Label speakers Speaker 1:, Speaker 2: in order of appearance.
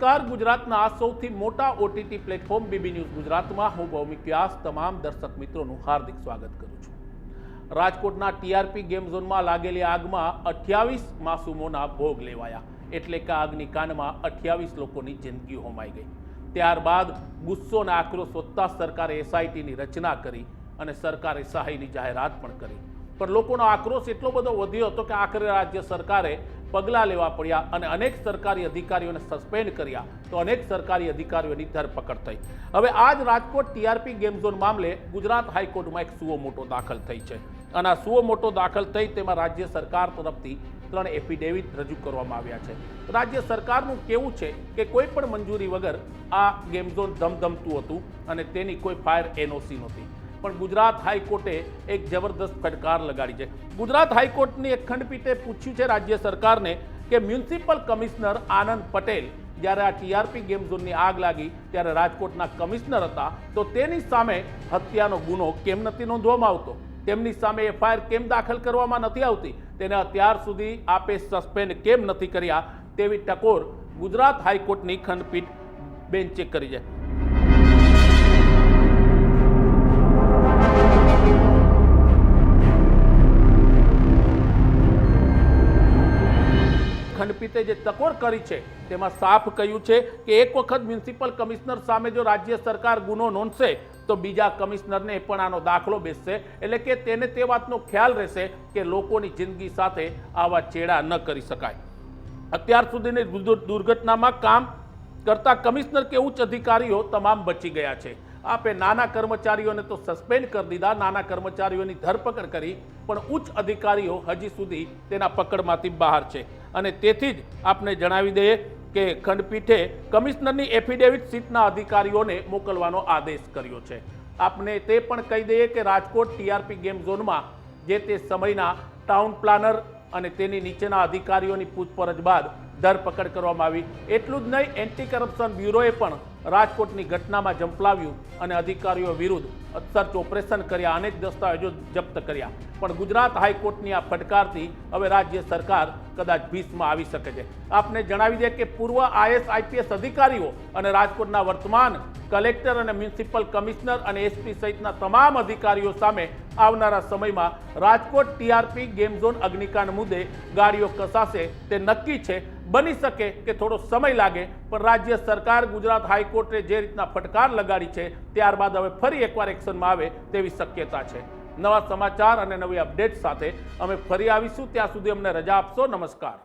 Speaker 1: નમસ્કાર. ગુજરાતના સૌથી મોટા ઓટીટી પ્લેટફોર્મ બીબી ન્યૂઝ ગુજરાતમાં હું ભૌમિક વ્યાસ. તમામ દર્શક મિત્રોનું હાર્દિક સ્વાગત કરું છું. રાજકોટના ટીઆરપી ગેમ ઝોનમાં લાગેલી આગમાં અઠ્યાવીસ માસૂમોના ભોગ લેવાયા. એટલે કે આગની કાનમાં અઠ્યાવીસ લોકોની જિંદગી હોમાઈ ગઈ. ત્યારબાદ ગુસ્સો અને આક્રોશ વધતા સરકારે એસઆઈટીની રચના કરી અને સરકારે સહાયની જાહેરાત પણ કરી. પણ લોકોનો આક્રોશ એટલો બધો વધ્યો હતો કે આખરે રાજ્ય સરકારે પગલાં લેવા પડ્યા અને અનેક સરકારી અધિકારીઓને સસ્પેન્ડ કર્યા તો અનેક સરકારી અધિકારીઓની ધરપકડ થઈ. હવે આજ રાજકોટ ટીઆરપી ગેમ ઝોન મામલે ગુજરાત હાઈકોર્ટમાં એક સુઓ મોટો દાખલ થઈ છે. અને આ સુઓ મોટો દાખલ થઈ તેમાં રાજ્ય સરકાર તરફથી ત્રણ એફિડેવિટ રજૂ કરવામાં આવ્યા છે. રાજ્ય સરકારનું કેવું છે કે કોઈ પણ મંજૂરી વગર આ ગેમ ઝોન ધમધમતું હતું અને તેની કોઈ ફાયર એનઓસી નહોતી. પણ ગુજરાત હાઈકોર્ટે એક જબરદસ્ત ફટકાર લગાડી છે. ગુજરાત હાઈકોર્ટની એક ખંડપીઠે પૂછ્યું છે રાજ્ય સરકારને કે મ્યુનિસિપલ કમિશનર આનંદ પટેલ જ્યારે આ ટીઆરપી ગેમ ઝોનની આગ લાગી ત્યારે રાજકોટના કમિશનર હતા, તો તેની સામે હત્યાનો ગુનો કેમ નથી નોંધવામાં આવતો? તેમની સામે એફઆઈઆર કેમ દાખલ કરવામાં નથી આવતી? તેને અત્યાર સુધી આપે સસ્પેન્ડ કેમ નથી કર્યા? તેવી ટકોર ગુજરાત હાઈકોર્ટની ખંડપીઠ બેન્ચે કરી છે. ખંડપીઠે જે તકોર કરી છે, તેમાં સાફ કહ્યું છે કે એક વખત મ્યુનિસિપલ કમિશનર સામે જો રાજ્ય સરકાર ગુનો નોંધશે, તો બીજા કમિશનરને પણ આનો દાખલો બેસશે. એટલે કે તેને તે વાતનો ખ્યાલ રહેશે કે લોકોની જિંદગી સાથે આવા ચેડા ન કરી શકાય. અત્યાર સુધીની દુર્ઘટનામાં કામ કરતા કમિશનર કે ઉચ્ચ અધિકારીઓ તમામ બચી ગયા છે. આપે નાના કર્મચારીઓને તો સસ્પેન્ડ કરી દીધા, નાના કર્મચારીઓની ધરપકડ કરી, પણ ઉચ્ચ અધિકારીઓ હજી સુધી તેના પકડમાંથી બહાર છે. અને તેથી જ આપને જણાવી દઈએ કે ખંડપીઠે કમિશનરની એફિડેવિટ સીટના અધિકારીઓને મોકલવાનો આદેશ કર્યો છે. આપને તે પણ કહી દઈએ કે રાજકોટ ટીઆરપી ગેમ ઝોનમાં જે તે સમયના ટાઉન પ્લાનર અને તેની નીચેના અધિકારીઓની પૂછપરછ બાદ ધરપકડ કરવામાં આવી. એટલું જ નહીં, એન્ટી કરપ્શન બ્યુરોએ પણ રાજકોટની ઘટનામાં ઝંપલાવ્યું અને અધિકારીઓ વિરુદ્ધ સર્ચ ઓપરેશન કર્યા, અનેક દસ્તાવેજો જપ્ત કર્યા. પણ ગુજરાત હાઈકોર્ટની આ ફટકારથી હવે રાજ્ય સરકાર કદાચ ભીસમાં આવી શકે છે. આપને જણાવી દે કે પૂર્વ આઈએસ, આઈપીએસ અધિકારીઓ અને રાજકોટના વર્તમાન કલેક્ટર અને મ્યુનિસિપલ કમિશનર અને એસપી સહિતના તમામ અધિકારીઓ સામે આવનારા સમયમાં રાજકોટ ટીઆરપી ગેમ ઝોન અગ્નિકાંડ મુદ્દે ગાડીઓ કસાશે તે નક્કી છે. બની શકે કે થોડો સમય લાગે, પણ રાજ્ય સરકાર ગુજરાત હાઈકોર્ટે જે રીતના ફટકાર લગાડી છે, ત્યારબાદ હવે ફરી એકવાર એક્શનમાં આવે તેવી શક્યતા છે. નવા સમાચાર અને નવી અપડેટ સાથે અમે ફરી આવીશું. ત્યાં સુધી અમને રજા આપશો. નમસ્કાર.